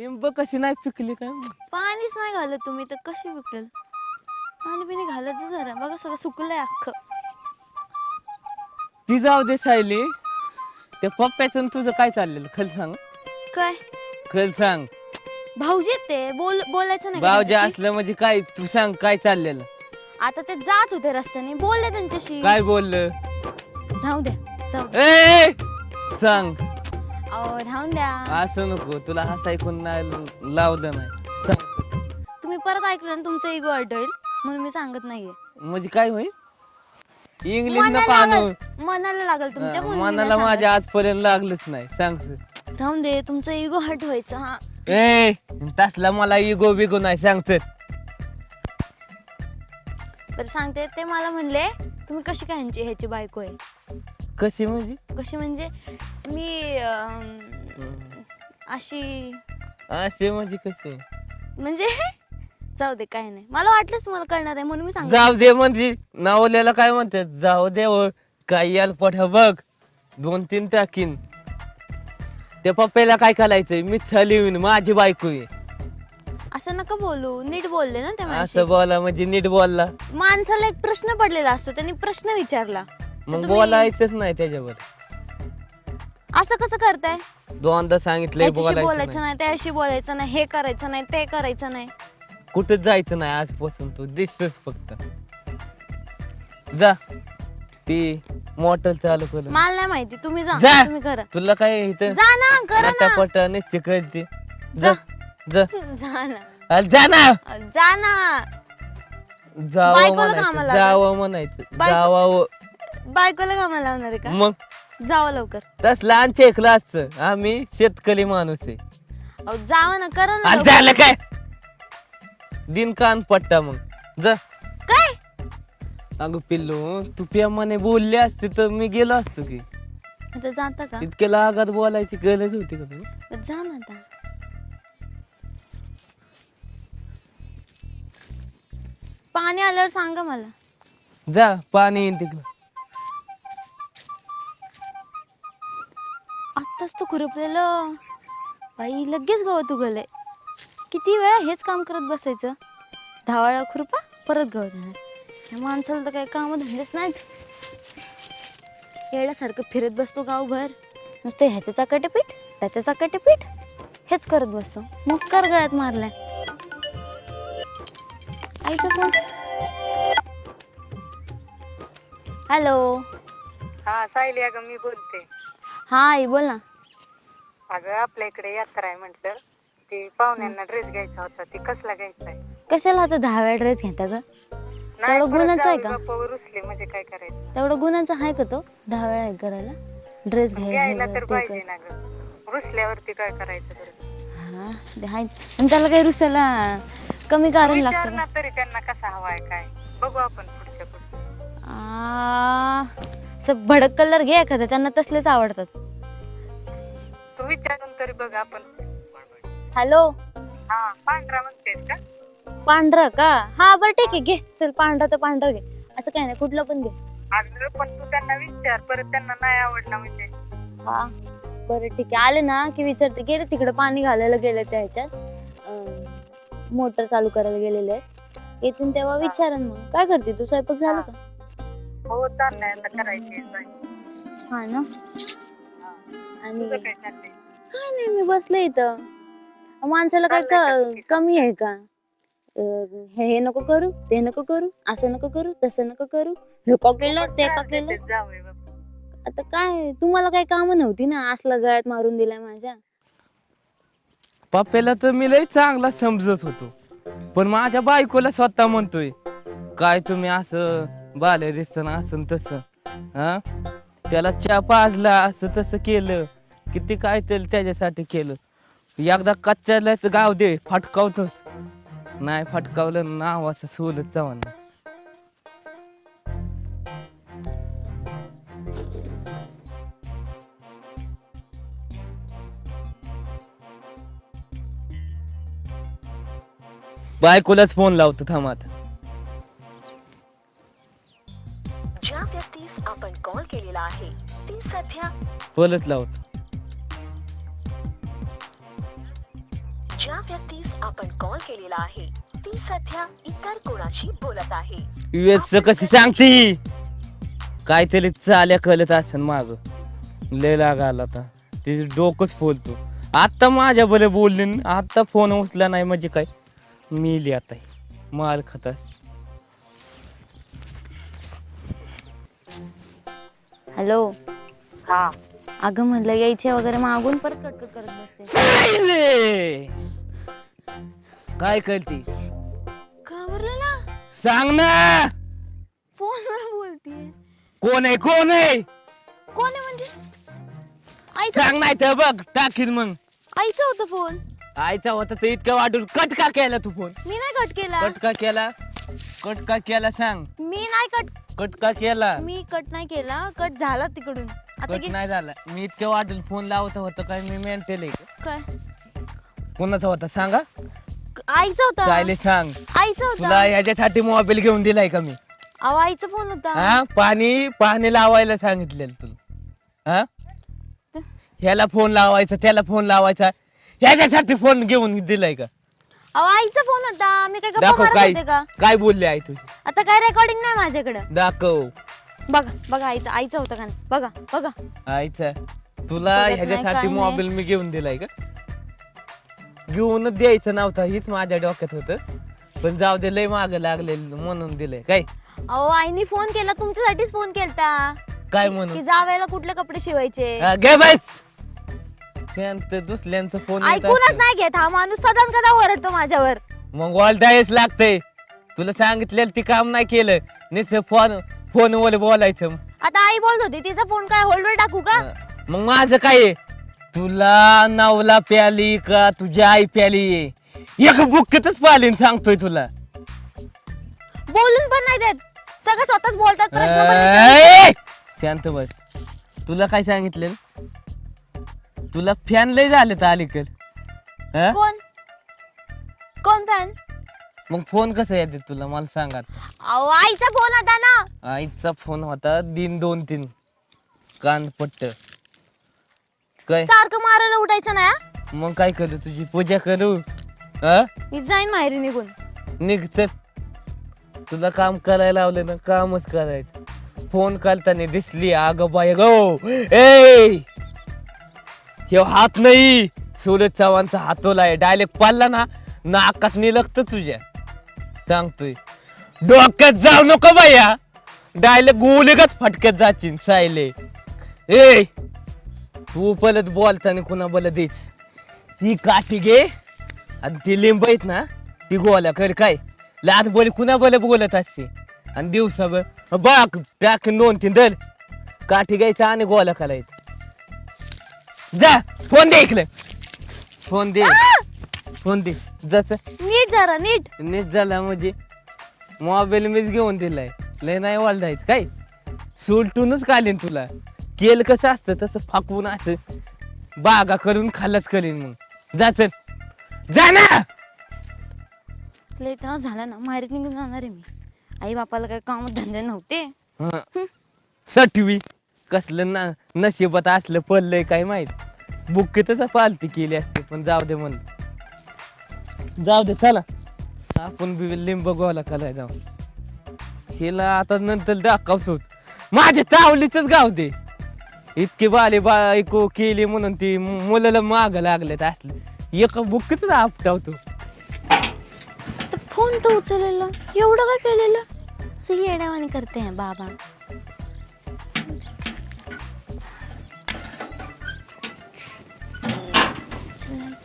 लिंब कशी नाही पिकली काय माहीत. पाणीच नाही घालत तुम्ही तर कशी विकल पाणी बिणी घालत जा जरा बघा सगळं सुकलंय अख्खं. ती जाऊ दे सायली त्या पप्प्याचं आणि तुझं काय चाललेलं? खल सांग. काय? खल सांग. भाऊजी आहेत ते बोल बोलायचं नाही का भावजे त्यांच्याशी? असलं म्हणजे काय? तू सांग काय चाललेलं? आता ते जात होते रस्त्याने बोलले त्यांच्याशी. काय बोललं? राहू द्या जाऊ द्या. ए! सांग. अहो राहून द्या. असं नको तुला हसाय कोण नाही लावलं नाही. सांग. तुम्ही परत ऐकलं ना तुमचं इगो हर्ट होईल म्हणून मी सांगत नाहीये. म्हणजे काय होईल? इंग्लिश न मनाला पाहणं लागल- मनाला लागल तुमच्या मनाला सांगत. माझ्या आजपर्यंत लागलंच नाही. सांग राहून दे तुमचं इगो हर्ट व्हायचं हा. ए तसला मला इगो बिगो नाही सांग तर तर सांगते. ते मला म्हणले तुम्ही कशी काय ह्यांची ह्याची बायको आहे? कशी म्हणजे? कशी म्हणजे? मी अं, अशी. असे म्हणजे कसे म्हणजे? जाऊ दे काय नाही. मला वाटलंच तुम्हाला कळणार आहे म्हणून मी सांग जाऊ दे म्हणजे. नावल्याला काय म्हणतात? जाऊ दे व काय याल पठा बघ. दोन तीन टाकीन. त्या पप्प्याला काय करायचंय? मी लिहून माझी बायको आहे. असं नका बोलू. नीट बोलले ना त्या असं. बोला म्हणजे नीट बोलला. माणसाला एक प्रश्न पडलेला असतो त्यांनी प्रश्न विचारला. मग तुम्ही- बोलायचंच नाही त्याच्यावर. असं कसं करताय? दोनदा सांगितलंय बोलायचं बोलायचं नाही. त्याशी बोलायचं नाही हे करायचं नाही ते करायचं नाही. कुठं जायचं नाही आजपासून तू दिसतच फक्त. जा. ती मोटर चालू कर. मला नाही माहिती तुम्ही जा जा. तुम्ही करा. तुला काय इथं जा ना करा ना. कळते. जा जा. जा. ना. अरे जा ना. जा ना. जावं बायकोला म्हणायचं कामाला जावं म्हणायचं बायको- जावावं. बायकोला कामाला लावणार आहे का? मग? जावं लवकर. तसलं आमच्या क्लासच आम्ही शेतकरी माणूस आहे. अहो, जावं ना करा ना अरे लवकर. झालं काय? दिन कान पट्टा मग. जा. काय? अगं पिल्लू तू प्रेमाने बोलली असते तर मी गेलो असतो की. आता जाता का? इतक्या लागात बोलायची गरज होती का तुला? जा ना आता. पाणी आल्यावर सांगा मला. जा पाणी येईन तिकडं. तो खुरपलेलं? बाई लगेच गवत उगलंय किती वेळा हेच काम करत बसायचं? दहा वेळा खुरपा परत गवत येणार या माणसाला तर काही काम धंदेच नाहीत. येड्यासारखं फिरत बसतो गावभर. नुसतं ह्याचं चाकाटे पीठ त्याचं चाकाटे पीठ हेच करत बसतो. मग कर गळ्यात मारलाय. आईचा फोन. हॅलो. हा सायली अगं मी बोलते. हा आई बोल ना. अगं आपल्या इकडे यात्रा आहे म्हटलं. ती पाहुण्यांना ड्रेस घ्यायचा होता ती कसला घ्यायचा आहे? कशाला आता दहा वेळा ड्रेस घेता ग? नाही तेवढं गुन्हाचं आहे का? रुसले म्हणजे काय करायचं? तेवढं गुन्ह्याचं आहे का तो? दहा वेळा हे करायला? ड्रेस घ्यायला तर पाहिजे ना ग. रुसल्यावरती काय करायचं बरं? हा ते आहे. आणि त्याला काही रुसायला कमी कारण लागतं ना तरी त्यांना कसा हवाय काय? बघू आपण पुढच्या पुढे. का आ, असं भडक कलर घे एखादा त्यांना तसलेच आवडतात. तू विचारून तरी बघ आपण. हॅलो? हा पांढरा म्हणतेस का? पांढरा का? हा बरं ठीक आहे घे. चल पांढरा तर पांढरा घे. असं काय नाही कुठलं पण घे. अगं पण तू त्यांना विचार परत त्यांना नाही आवडला म्हणजे. हा बरं ठीक आहे. आले ना की विचारते गेले तिकडे पाणी घालायला गेले त्या ह्याच्यात. मोटर चालू करायला गेलेले येथून तेव्हा विचारन मग. काय करते तू? स्वयंपाक झाला का? हो चाललंय आता करायची. हा ना. आणि तुझं काय चाललंय? काय नाही मी बसले इथं. माणसाला काय चाललंय का क- तुझी? कमी आहे का? अं, हे हे नको करू ते नको करू असं नको करू तसं नको करू. हे का केलं ते का केलं? आता काय तुम्हाला काही काम नव्हती ना? असला गळ्यात मारून दिलाय माझ्या. पप्प्याला तर मी लय चांगला समजत होतो. पण माझ्या बायकोला स्वतः म्हणतोय काय तुम्ही असं बाले दिसतं असं तसं हा? त्याला चहा पाजला असं तसं केलं. किती काय तरी त्याच्यासाठी केलं. एकदा कच्च्याला तर गाव दे फटकावतोस. नाही फटकावलं नाव असं सोलत जाऊन बायकोलाच फोन लावतो थांब आता. बोलत लावतो. ज्या व्यक्तीस आपण कॉल केलेला आहे ती सध्या इतर कोणाशी बोलत आहे. युएस कशी सांगती? काहीतरी चाल्या कळत असेल माग. लय लागायला आता. तिचे डोकंच फोलतो. आत्ता माझ्या बरे बोलले न, आत्ता फोन उचला नाही म्हणजे काय? मिली आता. माल खातास हॅलो. हा. अगं म्हणलं यायचे वगैरे मागून परत कटकट करत बसते. काय रे? काय करते? घाबरलं ना? सांग ना! फोनवर बोलतीये कोण आहे? कोण आहे? कोण आहे म्हणजे? आईचा सांग नाही तर बघ टाकीन मग. आईचा होता फोन. आयचा होता तर इतकं वाटून कट का केला तू फोन? मी नाही कट केला. कट का केला? कट का केला सांग. मी नाही कट कट का केला? मी कट नाही केला. कट झाला तिकडून. आता कट नाही झाला. मी इतकं वाटून फोन लावत होतं काय मी मेंटेल काय? कोणाचा होता सांगा? आईचा होता. चायले सांग. आईचा तुला होता ह्याच्यासाठी मोबाईल घेऊन दिलाय का मी? अहो आईचा फोन होता. हा? पाणी पाणी लावायला सांगितलेलं तुला. हा? ह्याला फोन लावायचा त्याला फोन लावायचा. ह्याच्यासाठी फोन घेऊन दिलाय का? अहो आईचा फोन होता. मी काय गप्पा दाखव मारत काय होते का? काय बोलले आई तुझी? आता काय रेकॉर्डिंग नाही माझ्याकडे. दाखव. बघा बघा आईचा आईचा होता का नाही? बघा बघा. आईचा. तुला बघत नाही, ह्याच्यासाठी काय. मोबाईल मी घेऊन दिलाय का घेऊनच द्यायचं नव्हतं हीच माझ्या डोक्यात होतं. पण जाऊ दे लय माग लागले म्हणून दिलंय. काय? अहो आईने फोन केला तुमच्यासाठीच फोन केलता. काय की म्हणून? जावेला कुठले कपडे शिवायचे? हा, घे बाईच त्यांचं दुसऱ्यांचं फोन ऐकूनच. नाही घेत हा माणूस सदन कदा ओरडतो माझ्यावर? मग वॉलटायच लागतंय. तुला सांगितलेलं ती काम नाही केलं. नुसतं फोन फोनवर बोलायचं आता आई बोलत होती तिचा फोन काय होल्डवर टाकू का. मग माझं काय आहे? तुला नवला प्याली का तुझी आई प्याली एक बुक्कीतच पालीन सांगतोय तुला बोलून पण नाही देत सगळं स्वतःच बोलतात प्रश्न पण विचारतात. ऐ! शांत बस तुला काय सांगितलं तुला फॅन लय झाले तर अलीकड हा? कोण कोण फॅन मग फोन कसा येते तुला? मला सांगा अहो आईचा फोन होता ना. आईचा फोन होता दिन दोन तीन. कानपट्ट काय? सारखं मारायला उठायचं ना? मग काय करू? तुझी पूजा करू? हा? मी जाईन माहेरी निघून. निघ तर तुला काम करायला लावलं ना कामच करायचं. फोन करताना दिसली अग बाय गो. ए! ह्यो हात नाही. सूरज चव्हाणचा हातोला आहे डायरेक्ट पाडला ना नाकात निलगत तुझ्या. सांगतोय. डोक्यात जाऊ नको बाया. डायले गोलीगत फटक्यात जाचीन सायले. ए तू पलत बोलताना कुणा बोल देच ही काठी घे. आणि ती लिंब आहेत ना ती गोला कर काय? लाट बोल कुणा बोल बोलत असते? आणि दिवसा बाक टाक दोन तीन दल काठी घ्यायचा आणि गोला करायचा. जा फोन दे इकडे. फोन दे. फोन दे. जस नीट जरा नीट. नीट झाला म्हणजे मोबाईल मीच घेऊन दिलाय. लय नाही वाढायचं काय? सुलटूनच कालीन तुला. केलं कसं असतं तसं फाकवून असं बागा करून खाल्लाच करीन मग. जा चल. जा ना! लय त्रास झाला ना माहेरी निघून जाणार आहे मी. आई बापाला काय काम धंदे नव्हते. हं. सटवी. कसलं ना नशिबात असलं पडलंय काय माहीत? बुक्कीतच पालती केली असते पण जाऊ दे म्हण जाऊ दे चला. आपण बी लिंब गोला खालाय जाऊ. हिला आता नंतर दाखवसोच माझ्या तावलीच गाव दे. इतके बाले बायको केली म्हणून ती मुलाला माग लागलेत असले. एक बुक्कीतच आपटावतो तर फोन तर उचललेला. एवढं काय केलेलं? असं येड्यावानी करते हैं बाबा.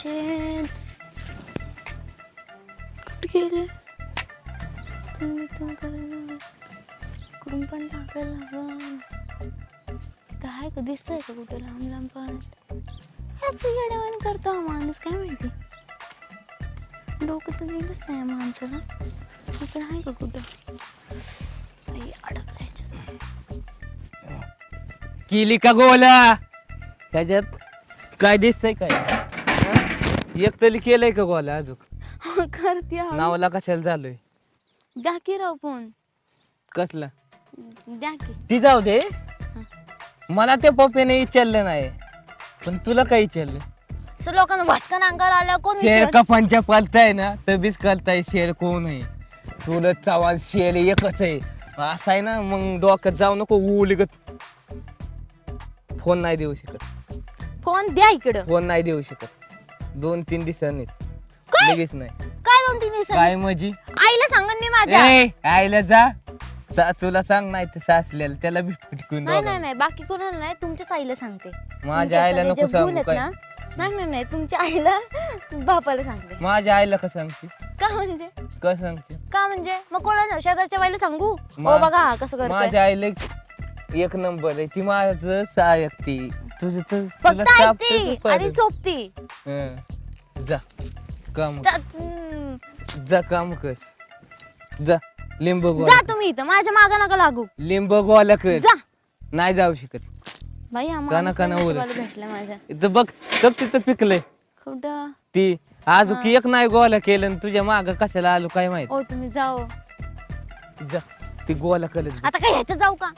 कुठे गेले. तुम्ही तुम्ही करायला कुठून पण टाकायला लागल. काय का दिसतंय का कुठे लांब लांब पण? ह्याच करतो हा माणूस काय माहिती? डोकं तर गेलंच नाही माणसाला. इकडे आहे का कुठं? आई केली का गोला त्याच्यात काय दिसतंय काय? हं? एक तरी केलंय का गोला अजून? करते हळू. नावाला कशाला झालोय? द्या की राव फोन. कसला? द्या की. ती जाऊ दे. मला त्या पप्प्याने विचारलं नाही. पण तुला काय विचारलं असं लोकांना भटकन अंगावर आल्या कोण शेर विचारत? पालताय ना तबीच करताय शेर कोण आहे? सुरत चव्हाण शेर एकच आहे. असं आहे ना मग डोक्यात जाऊ नको उलिगत. फोन नाही देऊ शकत. फोन द्या इकडं. फोन नाही देऊ शकत. दोन तीन दिवसांनी. लगेच नाही. काय दोन तीन दिवसांनी काय मजी? आईला सांगन मी माझ्या. ए आईला जा. सासूला सांग नाही तर सासल्याला त्याला बी फटकून नाही नाही. नाही बाकी कोणाला नाही तुमच्याच आईला सांगते. माझ्या तुमच्या आईला सगळे नको जे सांगू भूल आहेत काय. ना, नाही नाही नाही तुमच्या आईला बापाला सांगते. माझ्या आईला का सांगते? का म्हणजे? का सांगते? का म्हणजे? मग कोणाला शेजारच्या बाईला सांगू? मा- ओ बघा कसं करतोय. माझ्या आईला एक नंबर आहे. ती माझं ऐकते तुझं तर तुला फक्त ऐकते आणि हं. जा. काम जा हम्म, जा काम कर. जा लिंबू जा गोळा तुम्ही इथं माझ्या मागा नका लागू. लिंबू गोळा कर. जा. नाही जाऊ शकत. बाई हा काना माणूस काना. नशिबाला भेटला माझ्या. इथं बघ तिथं पिकलंय. कुठं? ती आज की एक नाही गोळा केलं आणि तुझ्या माग कशाला आलो काय माहीत? ओ तुम्ही जाओ. जा ती गोळा करत आता काय ह्याच्यात जाऊ का?